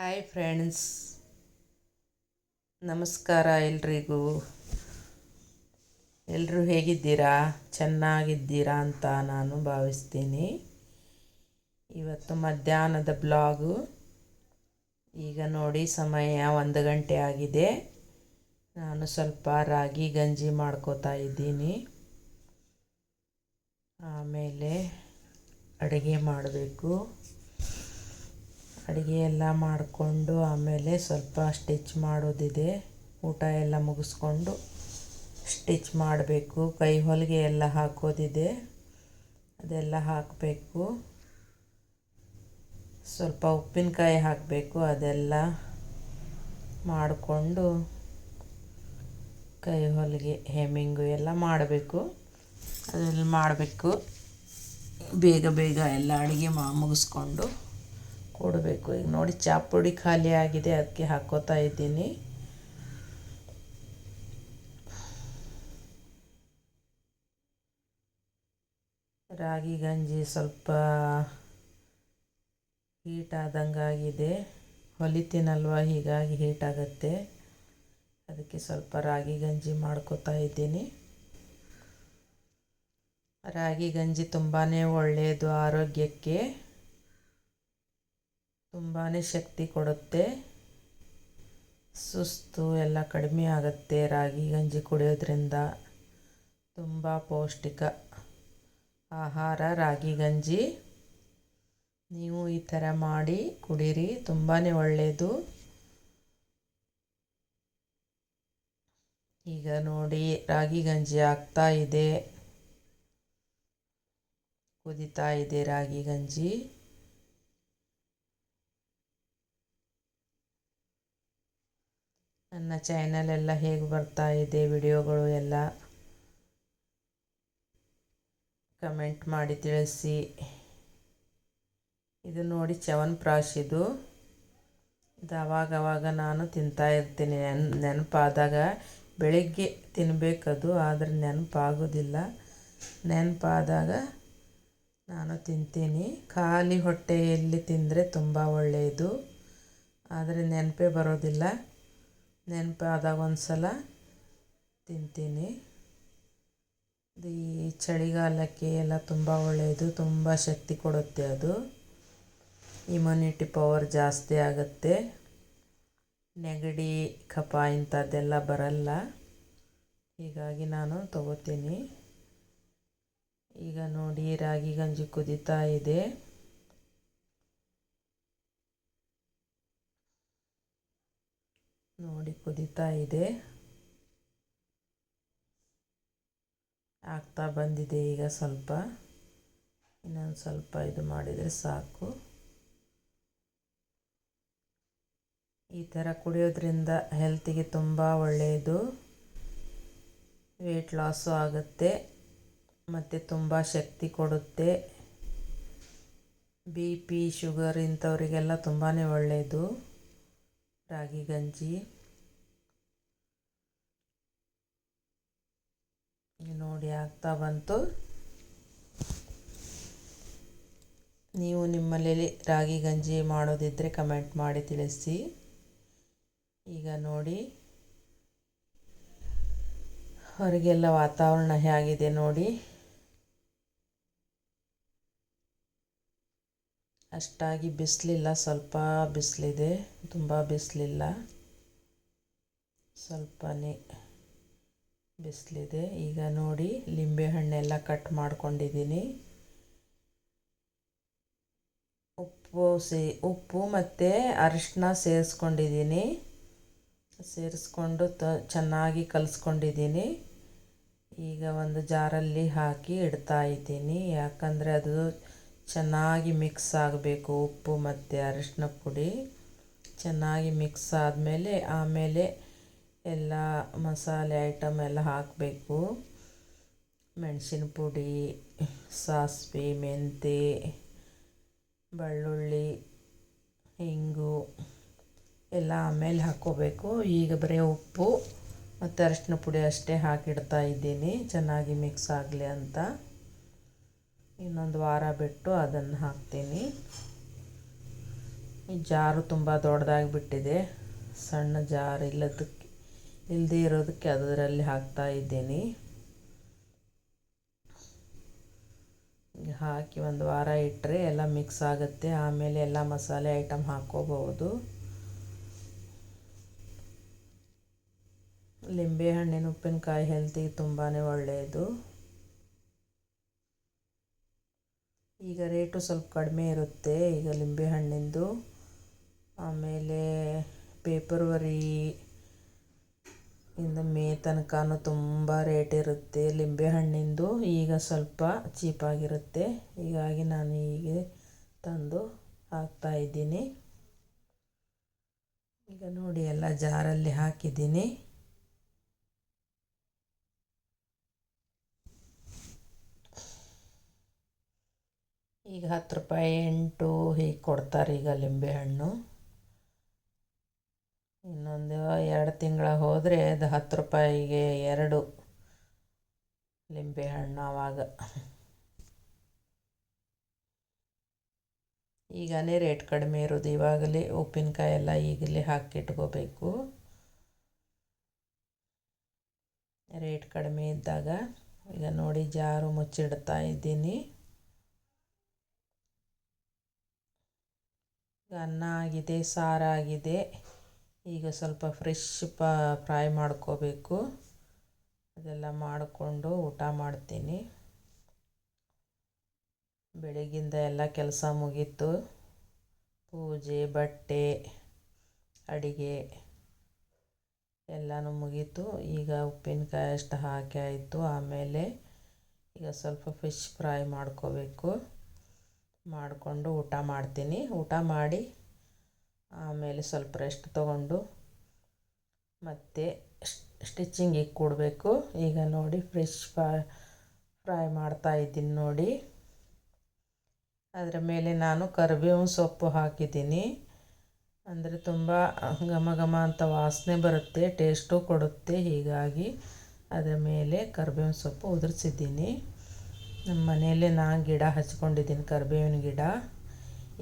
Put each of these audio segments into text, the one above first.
Hi friends ನಮಸ್ಕಾರ ಎಲ್ರಿಗೂ. ಎಲ್ಲರೂ ಹೇಗಿದ್ದೀರಾ? ಚೆನ್ನಾಗಿದ್ದೀರಾ ಅಂತ ನಾನು ಭಾವಿಸ್ತೀನಿ. ಇವತ್ತು ಮಧ್ಯಾಹ್ನದ ಬ್ಲಾಗು. ಈಗ ನೋಡಿ, ಸಮಯ ಒಂದು ಗಂಟೆ ಆಗಿದೆ. ನಾನು ಸ್ವಲ್ಪ ರಾಗಿ ಗಂಜಿ ಮಾಡ್ಕೋತಾ ಇದ್ದೀನಿ. ಆಮೇಲೆ ಅಡುಗೆ ಮಾಡಬೇಕು. ಅಡುಗೆ ಎಲ್ಲ ಮಾಡಿಕೊಂಡು ಆಮೇಲೆ ಸ್ವಲ್ಪ ಸ್ಟಿಚ್ ಮಾಡೋದಿದೆ. ಊಟ ಎಲ್ಲ ಮುಗಿಸ್ಕೊಂಡು ಸ್ಟಿಚ್ ಮಾಡಬೇಕು. ಕೈ ಹೊಲಿಗೆ ಎಲ್ಲ ಹಾಕೋದಿದೆ. ಅದೆಲ್ಲ ಹಾಕಬೇಕು. ಸ್ವಲ್ಪ ಉಪ್ಪಿನಕಾಯಿ ಹಾಕಬೇಕು. ಅದೆಲ್ಲ ಮಾಡಿಕೊಂಡು ಕೈ ಹೊಲಿಗೆ ಹೆಮ್ಮಿಂಗು ಎಲ್ಲ ಮಾಡಬೇಕು. ಅದೆಲ್ಲ ಮಾಡಬೇಕು. ಬೇಗ ಬೇಗ ಎಲ್ಲ ಅಡುಗೆ ಮಾ, ಮುಗಿಸ್ಕೊಂಡು. ಕೊಡಬೇಕು. ಈಗ ನೋಡಿ ಚಾಪುಡಿ ಖಾಲಿ ಆಗಿದೆ, ಅದಕ್ಕೆ ಹಾಕೋತಾ ಇದ್ದೀನಿ. ರಾಗಿ ಗಂಜಿ ಸ್ವಲ್ಪ ಹೀಟ್ ಆದಂಗಾಗಿದೆ ಹೊಲಿತೀನಲ್ವ ಹೀಗಾಗಿ ಹೀಟ್ ಆಗುತ್ತೆ. ಅದಕ್ಕೆ ಸ್ವಲ್ಪ ರಾಗಿ ಗಂಜಿ ಮಾಡ್ಕೋತಾ ಇದ್ದೀನಿ. ರಾಗಿ ಗಂಜಿ ತುಂಬಾ ಒಳ್ಳೆಯದು ಆರೋಗ್ಯಕ್ಕೆ. ತುಂಬಾ ಶಕ್ತಿ ಕೊಡುತ್ತೆ. ಸುಸ್ತು ಎಲ್ಲ ಕಡಿಮೆ ಆಗುತ್ತೆ. ರಾಗಿ, ಗಂಜಿ ಕುಡಿಯೋದ್ರಿಂದ ತುಂಬ ಪೌಷ್ಟಿಕ ಆಹಾರ. ರಾಗಿ, ಗಂಜಿ ನೀವು ಈ ಥರ ಮಾಡಿ ಕುಡೀರಿ. ತುಂಬಾ ಒಳ್ಳೆಯದು ಈಗ ನೋಡಿ, ರಾಗಿ, ಗಂಜಿ ಆಗ್ತಾ ಇದೆ. ಕುದಿತಾ ಇದೆ ರಾಗಿ, ಗಂಜಿ. ನನ್ನ ಚಾನೆಲ್ ಎಲ್ಲ ಹೇಗೆ ಬರ್ತಾ ಇದೆ, ವಿಡಿಯೋಗಳು ಎಲ್ಲ ಕಮೆಂಟ್ ಮಾಡಿ ತಿಳಿಸಿ. ಇದು ನೋಡಿ ಚ್ಯವನ್ಪ್ರಾಶ್ ಇದು. ಇದು ಅವಾಗವಾಗ ನಾನು ತಿಂತಾ ಇರ್ತೀನಿ. ನೆನ್, ನೆನಪಾದಾಗ ಬೆಳಿಗ್ಗೆ ತಿನ್ನಬೇಕದು ಆದರೆ ನೆನಪಾಗೋದಿಲ್ಲ. ನೆನಪಾದಾಗ ನಾನು ತಿಂತೀನಿ. ಖಾಲಿ ಹೊಟ್ಟೆಯಲ್ಲಿ ತಿಂದರೆ ತುಂಬ ಒಳ್ಳೆಯದು. ಆದರೆ ನೆನಪೇ ಬರೋದಿಲ್ಲ. ನೆನಪಾದಾಗ ಒಂದು ಸಲ ತಿಂತೀನಿ. ಈ ಚಳಿಗಾಲಕ್ಕೆ ಎಲ್ಲ ತುಂಬ ಒಳ್ಳೆಯದು, ತುಂಬ ಶಕ್ತಿ ಕೊಡುತ್ತೆ ಅದು. ಇಮ್ಯುನಿಟಿ ಪವರ್ ಜಾಸ್ತಿ ಆಗುತ್ತೆ. ನೆಗಡಿ, ಕಫ ಇಂಥದ್ದೆಲ್ಲ ಬರಲ್ಲ. ಹೀಗಾಗಿ ನಾನು ತಗೋತೀನಿ. ಈಗ ನೋಡಿ ರಾಗಿ ಗಂಜಿ ಕುದೀತಾ ಇದೆ. ನೋಡಿ ಕುದೀತಾ ಇದೆ. ಆಗ್ತಾ ಬಂದಿದೆ ಈಗ ಸ್ವಲ್ಪ. ಇನ್ನೊಂದು ಸ್ವಲ್ಪ ಇದು ಮಾಡಿದರೆ ಸಾಕು. ಈ ಥರ ಕುಡಿಯೋದ್ರಿಂದ ಹೆಲ್ತಿಗೆ ತುಂಬ ಒಳ್ಳೆಯದು ವೆಯ್ಟ್ ಲಾಸು ಆಗುತ್ತೆ. ಮತ್ತು ತುಂಬ ಶಕ್ತಿ ಕೊಡುತ್ತೆ. ಬಿ ಪಿ ಶುಗರ್ ಇಂಥವರಿಗೆಲ್ಲ ತುಂಬಾ ಒಳ್ಳೆಯದು ರಾಗಿ, ಗಂಜಿ. ನೋಡಿ ಆಗ್ತಾ ಬಂತು. ನೀವು ನಿಮ್ಮಲ್ಲಿ ರಾಗಿ, ಗಂಜಿ ಮಾಡೋದಿದ್ದರೆ ಕಮೆಂಟ್ ಮಾಡಿ ತಿಳಿಸಿ. ಈಗ ನೋಡಿ. ಹೊರಗೆಲ್ಲ ವಾತಾವರಣ ಹೇಗಿದೆ ನೋಡಿ. ಅಷ್ಟಾಗಿ ಬಿಸಿಲಿಲ್ಲ, ಸ್ವಲ್ಪ ಬಿಸಿಲಿದೆ, ತುಂಬ ಬಿಸಿಲಿಲ್ಲ. ಸ್ವಲ್ಪನೇ ಬಿಸಿಲಿದೆ. ಈಗ ನೋಡಿ ಲಿಂಬೆಹಣ್ಣೆಲ್ಲ ಕಟ್ ಮಾಡ್ಕೊಂಡಿದ್ದೀನಿ. ಉಪ್ಪು ಸೇ, ಉಪ್ಪು ಮತ್ತು ಅರಿಶಿನ ಸೇರಿಸ್ಕೊಂಡಿದ್ದೀನಿ. ಸೇರಿಸ್ಕೊಂಡು ತ, ಚೆನ್ನಾಗಿ ಕಲಿಸ್ಕೊಂಡಿದ್ದೀನಿ. ಈಗ ಒಂದು ಜಾರಲ್ಲಿ ಹಾಕಿ ಇಡ್ತಾ ಇದ್ದೀನಿ. ಯಾಕಂದರೆ ಅದು ಚೆನ್ನಾಗಿ ಮಿಕ್ಸ್ ಆಗಬೇಕು. ಉಪ್ಪು, ಮತ್ತು ಅರಿಶಿನ ಪುಡಿ. ಚೆನ್ನಾಗಿ ಮಿಕ್ಸ್ ಆದಮೇಲೆ, ಆಮೇಲೆ ಎಲ್ಲ ಮಸಾಲೆ ಐಟಮ್ ಎಲ್ಲ ಹಾಕಬೇಕು. ಮೆಣಸಿನ ಪುಡಿ, ಸಾಸಿವೆ, ಮೆಂತೆ, ಬೆಳ್ಳುಳ್ಳಿ, ಇಂಗು ಎಲ್ಲ ಆಮೇಲೆ ಹಾಕ್ಕೋಬೇಕು. ಈಗ ಬರೀ ಉಪ್ಪು ಮತ್ತು ಅರಿಶಿನ ಪುಡಿ ಅಷ್ಟೇ ಹಾಕಿಡ್ತಾ ಇದ್ದೀನಿ. ಚೆನ್ನಾಗಿ ಮಿಕ್ಸ್ ಆಗಲಿ ಅಂತ. ಇನ್ನೊಂದು ವಾರ ಬಿಟ್ಟು ಅದನ್ನು ಹಾಕ್ತೀನಿ. ಈ ಜಾರು ತುಂಬ ದೊಡ್ಡದಾಗಿಬಿಟ್ಟಿದೆ. ಸಣ್ಣ ಜಾರ್ ಇಲ್ಲದಕ್ಕೆ ಇಲ್ಲದೇ ಇರೋದಕ್ಕೆ ಅದರಲ್ಲಿ ಹಾಕ್ತಾ ಇದ್ದೀನಿ. ಹಾಕಿ ಒಂದು ವಾರ ಇಟ್ಟರೆ ಎಲ್ಲ ಮಿಕ್ಸ್ ಆಗುತ್ತೆ. ಆಮೇಲೆ ಎಲ್ಲ ಮಸಾಲೆ ಐಟಮ್ ಹಾಕ್ಕೋಬಹುದು ಲಿಂಬೆಹಣ್ಣಿನ ಉಪ್ಪಿನಕಾಯಿ ಹೆಲ್ತಿಗೆ ತುಂಬಾ ಒಳ್ಳೆಯದು ಈಗ ರೇಟು ಸ್ವಲ್ಪ ಕಡಿಮೆ ಇರುತ್ತೆ, ಈಗ ಲಿಂಬೆ ಹಣ್ಣಿಂದು. ಆಮೇಲೆ ಪೇಪರ್ವರಿ ಇಂದ ಮೇ ತನಕನೂ ತುಂಬ ರೇಟ್ ಇರುತ್ತೆ ಲಿಂಬೆಹಣ್ಣಿಂದು ಈಗ ಸ್ವಲ್ಪ ಚೀಪಾಗಿರುತ್ತೆ ಹೀಗಾಗಿ ನಾನು ಹೀಗೆ ತಂದು ಹಾಕ್ತಾ ಇದ್ದೀನಿ. ಈಗ ನೋಡಿ ಎಲ್ಲ ಜಾರಲ್ಲಿ ಹಾಕಿದ್ದೀನಿ. ಈಗ ಹತ್ತು ರೂಪಾಯಿ ಎಂಟು ಹೀಗೆ ಕೊಡ್ತಾರೆ ಈಗ ಲಿಂಬೆಹಣ್ಣು ಇನ್ನೊಂದು ಎರಡು ತಿಂಗಳ ಹೋದರೆ ಅದು ಹತ್ತು ರೂಪಾಯಿಗೆ ಎರಡು ಲಿಂಬೆಹಣ್ಣು ಆವಾಗ ಈಗನೇ ರೇಟ್ ಕಡಿಮೆ ಇರೋದು. ಇವಾಗಲೇ ಉಪ್ಪಿನಕಾಯಿ ಎಲ್ಲ ಈಗಲೇ ಹಾಕಿಟ್ಕೋಬೇಕು. ರೇಟ್ ಕಡಿಮೆ ಇದ್ದಾಗ ಈಗ ನೋಡಿ ಜಾರು ಮುಚ್ಚಿಡ್ತಾ ಇದ್ದೀನಿ. ಅನ್ನ ಆಗಿದೆ ಸಾರಾಗಿದೆ. ಈಗ ಸ್ವಲ್ಪ ಫ್ರೆಶ್ ಪ ಫ್ರೈ ಮಾಡ್ಕೋಬೇಕು. ಅದೆಲ್ಲ ಮಾಡಿಕೊಂಡು ಊಟ ಮಾಡ್ತೀನಿ. ಬೆಳಗಿಂದ ಎಲ್ಲ ಕೆಲಸ ಮುಗೀತು. ಪೂಜೆ, ಬಟ್ಟೆ, ಅಡಿಗೆ ಎಲ್ಲನೂ ಮುಗೀತು. ಈಗ ಉಪ್ಪಿನಕಾಯಿ ಅಷ್ಟು ಹಾಕಿ ಆಯಿತು. ಆಮೇಲೆ ಈಗ ಸ್ವಲ್ಪ ಫಿಶ್ ಫ್ರೈ ಮಾಡ್ಕೋಬೇಕು. ಮಾಡಿಕೊಂಡು ಊಟ ಮಾಡ್ತೀನಿ. ಊಟ ಮಾಡಿ ಆಮೇಲೆ ಸ್ವಲ್ಪ ರೆಸ್ಟ್ ತೊಗೊಂಡು ಮತ್ತೆ ಸ್ಟಿಚ್ಚಿಂಗಿಗೆ ಕೊಡಬೇಕು. ಈಗ ನೋಡಿ ಫ್ರೆಶ್ ಫ್ರೈ ಫ್ರೈ ಮಾಡ್ತಾ ಇದ್ದೀನಿ ನೋಡಿ. ಅದರ ಮೇಲೆ ನಾನು ಕರಿಬೇವು ಸೊಪ್ಪು ಹಾಕಿದ್ದೀನಿ. ಅಂದರೆ ತುಂಬ ಘಮ ಘಮ ಅಂತ ವಾಸನೆ ಬರುತ್ತೆ ಟೇಸ್ಟು ಕೊಡುತ್ತೆ. ಹೀಗಾಗಿ ಅದರ ಮೇಲೆ ಕರಿಬೇವಿನ ಸೊಪ್ಪು ಉದುರಿಸಿದ್ದೀನಿ. ನಮ್ಮ ಮನೆಯಲ್ಲೇ ನಾನು ಗಿಡ ಹಚ್ಕೊಂಡಿದ್ದೀನಿ, ಕರಿಬೇವಿನ ಗಿಡ.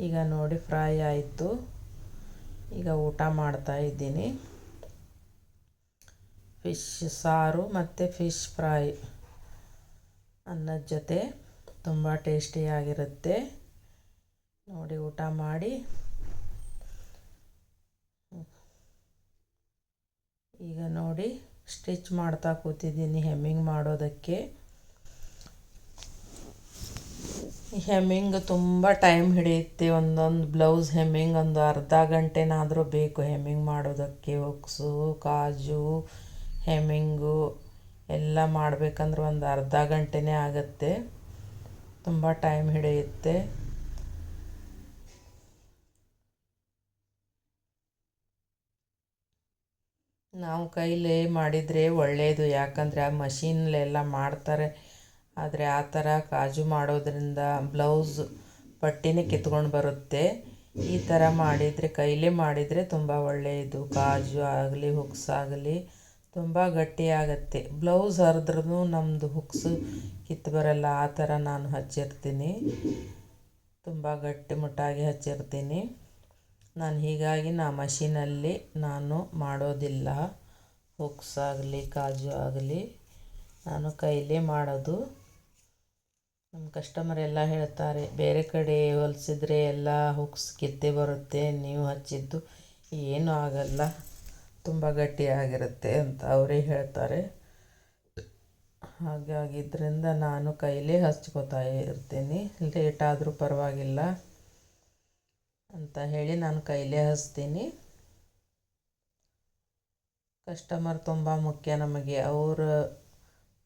ಈಗ ನೋಡಿ ಫ್ರೈ ಆಯಿತು. ಈಗ ಊಟ ಮಾಡ್ತಾ ಇದ್ದೀನಿ. ಫಿಶ್ ಸಾರು ಮತ್ತು ಫಿಶ್ ಫ್ರೈ ಅನ್ನದ ಜೊತೆ ತುಂಬ ಟೇಸ್ಟಿಯಾಗಿರುತ್ತೆ ನೋಡಿ ಊಟ ಮಾಡಿ. ಈಗ ನೋಡಿ ಸ್ಟಿಚ್ ಮಾಡ್ತಾ ಕೂತಿದ್ದೀನಿ ಹೆಮ್ಮಿಂಗ್ ಮಾಡೋದಕ್ಕೆ. ಹೆಮ್ಮಿಂಗ್ ತುಂಬ ಟೈಮ್ ಹಿಡಿಯುತ್ತೆ. ಒಂದೊಂದು ಬ್ಲೌಸ್ ಹೆಮ್ಮಿಂಗ್, ಒಂದು ಅರ್ಧ ಗಂಟೆನಾದರೂ ಬೇಕು. ಹೆಮ್ಮಿಂಗ್ ಮಾಡೋದಕ್ಕೆ ಒಕ್ಸು ಕಾಜು, ಹೆಮ್ಮಿಂಗು ಎಲ್ಲ ಮಾಡಬೇಕಂದ್ರೆ ಒಂದು ಅರ್ಧ ಗಂಟೆನೇ ಆಗುತ್ತೆ. ತುಂಬ ಟೈಮ್ ಹಿಡಿಯುತ್ತೆ. ನಾವು ಕೈಲೇ ಮಾಡಿದರೆ ಒಳ್ಳೆಯದು ಯಾಕಂದರೆ ಆ ಮಷೀನಲ್ಲೆಲ್ಲ ಮಾಡ್ತಾರೆ. ಆದರೆ ಆ ಥರ ಕಾಜು ಮಾಡೋದರಿಂದ ಬ್ಲೌಸ್ ಪಟ್ಟಿನೇ ಕಿತ್ಕೊಂಡು ಬರುತ್ತೆ. ಈ ಥರ ಮಾಡಿದರೆ, ಕೈಲೇ ಮಾಡಿದರೆ ತುಂಬ ಒಳ್ಳೆಯದು ಕಾಜು ಆಗಲಿ, ಹುಕ್ಸ್ ಆಗಲಿ ತುಂಬ ಗಟ್ಟಿಯಾಗತ್ತೆ ಬ್ಲೌಸ್ ಹರಿದ್ರೂ ನಮ್ಮದು ಹುಕ್ಸು ಕಿತ್ತು ಬರಲ್ಲ. ಆ ಥರ ನಾನು ಹಚ್ಚಿರ್ತೀನಿ. ತುಂಬ ಗಟ್ಟಿಮುಟ್ಟಾಗಿ ಹಚ್ಚಿರ್ತೀನಿ. ನಾನು ಹೀಗಾಗಿ ನಾ ಮಷೀನಲ್ಲಿ ನಾನು ಮಾಡೋದಿಲ್ಲ. ಹುಕ್ಸ್ ಆಗಲಿ, ಕಾಜು ಆಗಲಿ, ನಾನು ಕೈಲೇ ಮಾಡೋದು. ನಮ್ಮ ಕಸ್ಟಮರ್ ಎಲ್ಲ ಹೇಳ್ತಾರೆ, ಬೇರೆ ಕಡೆ ಹೊಲಿಸಿದ್ರೆ ಎಲ್ಲ ಹುಕ್ಸ್ ಕಿತ್ತೇ ಬರುತ್ತೆ, ನೀವು ಹಚ್ಚಿದ್ದು ಏನೂ ಆಗಲ್ಲ, ತುಂಬ ಗಟ್ಟಿಯಾಗಿರುತ್ತೆ ಅಂತ ಅವರೇ ಹೇಳ್ತಾರೆ. ಹಾಗಾಗಿದ್ದರಿಂದ ನಾನು ಕೈಲೇ ಹಚ್ಕೋತಾ ಇರ್ತೀನಿ ಲೇಟ್ ಆದರೂ ಪರವಾಗಿಲ್ಲ ಅಂತ ಹೇಳಿ ನಾನು ಕೈಲೇ ಹಚ್ತೀನಿ. ಕಸ್ಟಮರ್ ತುಂಬ ಮುಖ್ಯ ನಮಗೆ, ಅವರು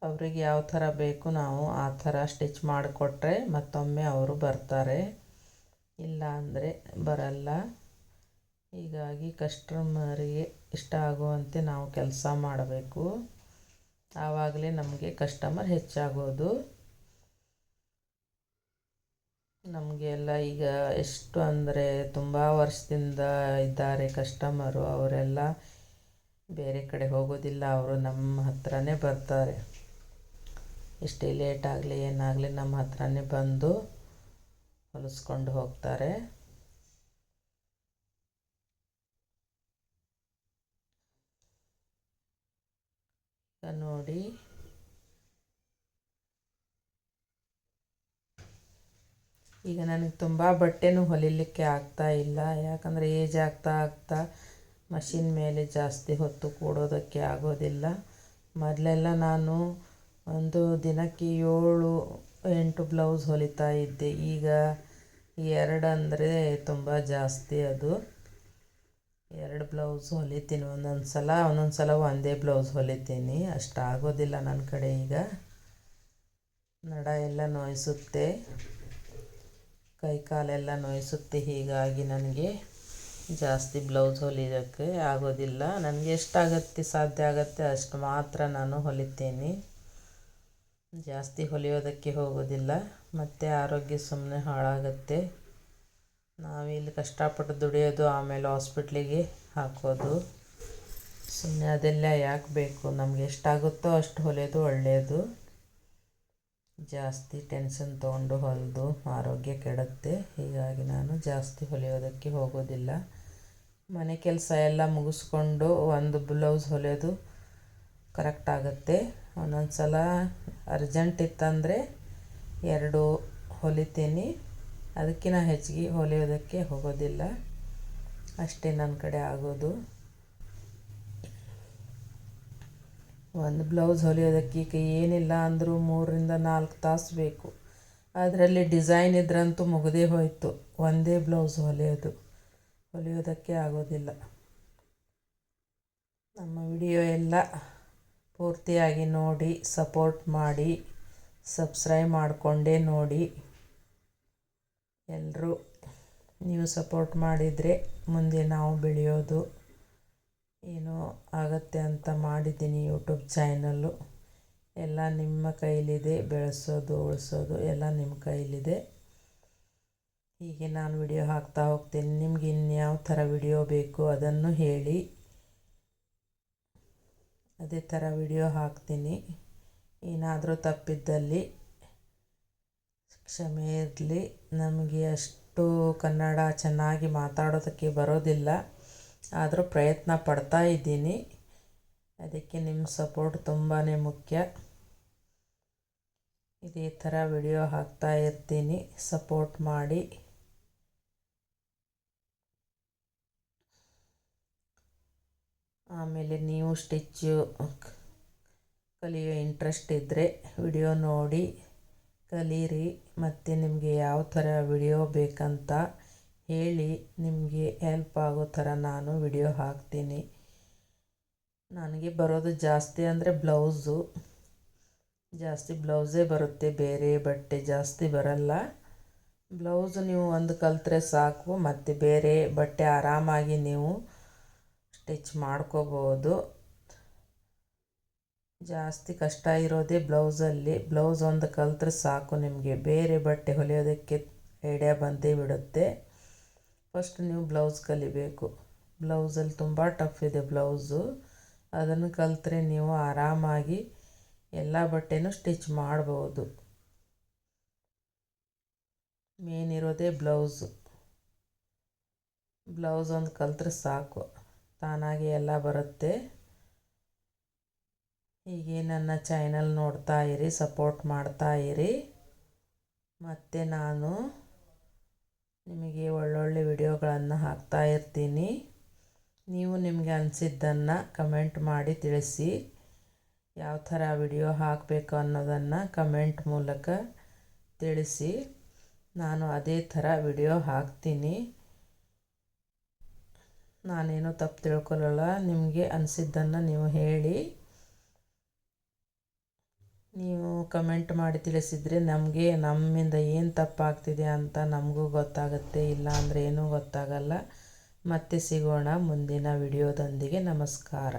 ಅವರಿಗೆ ಯಾವ ಥರ ಬೇಕು ನಾವು ಆ ಥರ ಸ್ಟಿಚ್ ಮಾಡಿಕೊಟ್ರೆ ಮತ್ತೊಮ್ಮೆ ಅವರು ಬರ್ತಾರೆ. ಇಲ್ಲ ಅಂದರೆ ಬರಲ್ಲ. ಹೀಗಾಗಿ ಕಸ್ಟಮರಿಗೆ ಇಷ್ಟ ಆಗುವಂತೆ ನಾವು ಕೆಲಸ ಮಾಡಬೇಕು. ಆವಾಗಲೇ ನಮಗೆ ಕಸ್ಟಮರ್ ಹೆಚ್ಚಾಗೋದು. ನಮಗೆ ಎಲ್ಲ ಈಗ ಎಷ್ಟು ಅಂದರೆ ತುಂಬ ವರ್ಷದಿಂದ ಇದ್ದಾರೆ ಕಸ್ಟಮರು, ಅವರೆಲ್ಲ ಬೇರೆ ಕಡೆ ಹೋಗೋದಿಲ್ಲ. ಅವರು ನಮ್ಮ ಹತ್ರನೇ ಬರ್ತಾರೆ. ಇಷ್ಟೇ ಲೇಟ್ ಆಗಲಿ, ಏನಾಗಲಿ ನಮ್ಮ ಹತ್ರನೇ ಬಂದು ಹೊಲಿಸ್ಕೊಂಡು ಹೋಗ್ತಾರೆ. ನೋಡಿ. ಈಗ ನನಗೆ ತುಂಬ ಬಟ್ಟೆನೂ ಹೊಲಿಲಿಕ್ಕೆ ಆಗ್ತಾ ಇಲ್ಲ. ಯಾಕಂದರೆ ಏಜ್ ಆಗ್ತಾ ಆಗ್ತಾ ಮಷಿನ್ ಮೇಲೆ ಜಾಸ್ತಿ ಹೊತ್ತು ಕೂಡೋದಕ್ಕೆ ಆಗೋದಿಲ್ಲ. ಮೊದಲೆಲ್ಲ ನಾನು ಒಂದು ದಿನಕ್ಕೆ ಏಳು, ಎಂಟು ಬ್ಲೌಸ್ ಹೊಲಿತಾ ಇದ್ದೆ. ಈಗ ಎರಡು ಅಂದರೆ ತುಂಬ ಜಾಸ್ತಿ ಅದು. ಎರಡು ಬ್ಲೌಸ್ ಹೊಲಿತೀನಿ. ಒಂದೊಂದು ಸಲ ಒಂದೊಂದು ಸಲ ಒಂದೇ ಬ್ಲೌಸ್ ಹೊಲಿತೀನಿ. ಅಷ್ಟು ಆಗೋದಿಲ್ಲ ನನ್ನ ಕಡೆ ಈಗ. ನಡ ಎಲ್ಲ ನೋಯಿಸುತ್ತೆ. ಕೈ ಕಾಲೆಲ್ಲ ನೋಯಿಸುತ್ತೆ. ಹೀಗಾಗಿ ನನಗೆ ಜಾಸ್ತಿ ಬ್ಲೌಸ್ ಹೊಲಿಯೋಕ್ಕೆ ಆಗೋದಿಲ್ಲ. ನನಗೆ ಎಷ್ಟಾಗತ್ತೆ, ಸಾಧ್ಯ ಆಗುತ್ತೆ ಅಷ್ಟು ಮಾತ್ರ ನಾನು ಹೊಲಿತೀನಿ. ಜಾಸ್ತಿ ಹೊಲಿಯೋದಕ್ಕೆ ಹೋಗೋದಿಲ್ಲ, ಮತ್ತು ಆರೋಗ್ಯ ಸುಮ್ಮನೆ ಹಾಳಾಗುತ್ತೆ. ನಾವಿಲ್ಲಿ ಕಷ್ಟಪಟ್ಟು ದುಡಿಯೋದು ಆಮೇಲೆ ಹಾಸ್ಪಿಟ್ಲಿಗೆ ಹಾಕೋದು. ಸುಮ್ಮನೆ ಅದೆಲ್ಲ ಯಾಕೆ ಬೇಕು? ನಮ್ಗೆ ಎಷ್ಟಾಗುತ್ತೋ ಅಷ್ಟು ಹೊಲಿಯೋದು ಒಳ್ಳೆಯದು ಜಾಸ್ತಿ ಟೆನ್ಷನ್ ತೊಗೊಂಡು ಹೊಲಿದು ಆರೋಗ್ಯ ಕೆಡುತ್ತೆ. ಹೀಗಾಗಿ ನಾನು ಜಾಸ್ತಿ ಹೊಲಿಯೋದಕ್ಕೆ ಹೋಗೋದಿಲ್ಲ. ಮನೆ ಕೆಲಸ ಎಲ್ಲ ಮುಗಿಸ್ಕೊಂಡು ಒಂದು ಬ್ಲೌಸ್ ಹೊಲಿಯೋದು ಕರೆಕ್ಟ್ ಆಗುತ್ತೆ. ಒಂದೊಂದು ಸಲ ಅರ್ಜೆಂಟ್ ಇತ್ತಂದರೆ ಎರಡು ಹೊಲಿತೀನಿ. ಅದಕ್ಕಿಂತ ಹೆಚ್ಚಿಗೆ ಹೊಲಿಯೋದಕ್ಕೆ ಹೋಗೋದಿಲ್ಲ. ಅಷ್ಟೇ ನನ್ನ ಕಡೆ ಆಗೋದು. ಒಂದು ಬ್ಲೌಸ್ ಹೊಲಿಯೋದಕ್ಕೆ ಈಗ ಏನಿಲ್ಲ ಅಂದರೂ ಮೂರರಿಂದ ನಾಲ್ಕು ತಾಸು ಬೇಕು. ಅದರಲ್ಲಿ ಡಿಸೈನ್ ಇದ್ರಂತೂ ಮುಗದೇ ಹೋಯಿತು. ಒಂದೇ ಬ್ಲೌಸ್ ಹೊಲಿಯೋದು. ಹೊಲಿಯೋದಕ್ಕೆ ಆಗೋದಿಲ್ಲ. ನಮ್ಮ ವಿಡಿಯೋ ಎಲ್ಲ ಪೂರ್ತಿಯಾಗಿ ನೋಡಿ, ಸಪೋರ್ಟ್ ಮಾಡಿ, ಸಬ್ಸ್ಕ್ರೈಬ್ ಮಾಡಿಕೊಂಡೇ ನೋಡಿ. ಎಲ್ಲರೂ ನೀವು ಸಪೋರ್ಟ್ ಮಾಡಿದರೆ ಮುಂದೆ ನಾವು ಬೆಳೆಯೋದು ಏನೋ ಆಗತ್ತೆ ಅಂತ ಮಾಡಿದ್ದೀನಿ ಯೂಟ್ಯೂಬ್ ಚಾನಲ್ಲು. ಎಲ್ಲ ನಿಮ್ಮ ಕೈಲಿದೆ, ಬೆಳೆಸೋದು, ಉಳಿಸೋದು ಎಲ್ಲ ನಿಮ್ಮ ಕೈಲಿದೆ. ಹೀಗೆ ನಾನು ವಿಡಿಯೋ ಹಾಕ್ತಾ ಹೋಗ್ತೀನಿ. ನಿಮ್ಗೆ ಇನ್ಯಾವ ಥರ ವಿಡಿಯೋ ಬೇಕು ಅದನ್ನು ಹೇಳಿ. ಅದೇ ಥರ ವಿಡಿಯೋ ಹಾಕ್ತೀನಿ. ಏನಾದರೂ ತಪ್ಪಿದ್ದಲ್ಲಿ ಕ್ಷಮೆ ಇರಲಿ. ನಮಗೆ ಅಷ್ಟು ಕನ್ನಡ ಚೆನ್ನಾಗಿ ಮಾತಾಡೋದಕ್ಕೆ ಬರೋದಿಲ್ಲ. ಆದರೂ ಪ್ರಯತ್ನ ಪಡ್ತಾ ಇದ್ದೀನಿ. ಅದಕ್ಕೆ ನಿಮ್ಮ ಸಪೋರ್ಟ್ ತುಂಬಾ ಮುಖ್ಯ. ಇದೇ ಥರ ವಿಡಿಯೋ ಹಾಕ್ತಾ ಇರ್ತೀನಿ. ಸಪೋರ್ಟ್ ಮಾಡಿ. ಆಮೇಲೆ ನೀವು ಸ್ಟಿಚ್ಚು ಕಲಿಯೋ ಇಂಟ್ರೆಸ್ಟ್ ಇದ್ದರೆ ವಿಡಿಯೋ ನೋಡಿ, ಕಲೀರಿ ಮತ್ತು ನಿಮಗೆ ಯಾವ ಥರ ವಿಡಿಯೋ ಬೇಕಂತ ಹೇಳಿ ನಿಮಗೆ ಹೆಲ್ಪ್ ಆಗೋ ಥರ ನಾನು ವಿಡಿಯೋ ಹಾಕ್ತೀನಿ. ನನಗೆ ಬರೋದು ಜಾಸ್ತಿ ಅಂದರೆ ಬ್ಲೌಸು ಜಾಸ್ತಿ ಬ್ಲೌಸೇ ಬರುತ್ತೆ, ಬೇರೆ ಬಟ್ಟೆ ಜಾಸ್ತಿ ಬರಲ್ಲ. ಬ್ಲೌಸ್ ನೀವು ಒಂದು ಕಲಿತ್ರೆ ಸಾಕು, ಮತ್ತು ಬೇರೆ ಬಟ್ಟೆ ಆರಾಮಾಗಿ ನೀವು ಸ್ಟಿಚ್ ಮಾಡ್ಕೋಬೋದು. ಜಾಸ್ತಿ ಕಷ್ಟ ಇರೋದೇ ಬ್ಲೌಸಲ್ಲಿ ಬ್ಲೌಸ್ ಒಂದು ಕಲ್ತ್ರೆ ಸಾಕು ನಿಮಗೆ. ಬೇರೆ ಬಟ್ಟೆ ಹೊಲಿಯೋದಕ್ಕೆ ಐಡಿಯಾ ಬಂದೇ ಬಿಡುತ್ತೆ. ಫಸ್ಟ್ ನೀವು ಬ್ಲೌಸ್ ಕಲಿಬೇಕು. ಬ್ಲೌಸಲ್ಲಿ ತುಂಬ ಟಫ್ ಇದೆ ಬ್ಲೌಸು ಅದನ್ನು ಕಲಿತ್ರೆ ನೀವು ಆರಾಮಾಗಿ ಎಲ್ಲ ಬಟ್ಟೆನೂ ಸ್ಟಿಚ್ ಮಾಡ್ಬೋದು. ಮೇನ್ ಇರೋದೇ ಬ್ಲೌಸು ಬ್ಲೌಸ್ ಒಂದು ಕಲ್ತ್ರೆ ಸಾಕು. ತಾನಾಗಿ ಎಲ್ಲ ಬರುತ್ತೆ. ಹೀಗೆ ನನ್ನ ಚಾನಲ್ ನೋಡ್ತಾ ಇರಿ ಸಪೋರ್ಟ್ ಮಾಡ್ತಾ ಇರಿ. ಮತ್ತು ನಾನು ನಿಮಗೆ ಒಳ್ಳೊಳ್ಳೆ ವಿಡಿಯೋಗಳನ್ನು ಹಾಕ್ತಾ ಇರ್ತೀನಿ. ನೀವು ನಿಮಗೆ ಅನಿಸಿದ್ದನ್ನು ಕಮೆಂಟ್ ಮಾಡಿ ತಿಳಿಸಿ. ಯಾವ ಥರ ವಿಡಿಯೋ ಹಾಕಬೇಕು ಅನ್ನೋದನ್ನು ಕಮೆಂಟ್ ಮೂಲಕ ತಿಳಿಸಿ. ನಾನು ಅದೇ ಥರ ವಿಡಿಯೋ ಹಾಕ್ತೀನಿ. ನಾನೇನು ತಪ್ಪು ತಿಳ್ಕೊಳ್ಳಲ್ಲ, ನಿಮಗೆ ಅನಿಸಿದ್ದನ್ನು ನೀವು ಹೇಳಿ. ನೀವು ಕಮೆಂಟ್ ಮಾಡಿ ತಿಳಿಸಿದರೆ ನಮಗೆ, ನಮ್ಮಿಂದ ಏನು ತಪ್ಪಾಗ್ತಿದೆ ಅಂತ ನಮಗೂ ಗೊತ್ತಾಗುತ್ತೆ, ಇಲ್ಲ ಅಂದರೆ ಏನೂ ಗೊತ್ತಾಗಲ್ಲ. ಮತ್ತೆ ಸಿಗೋಣ ಮುಂದಿನ ವಿಡಿಯೋದೊಂದಿಗೆ. ನಮಸ್ಕಾರ.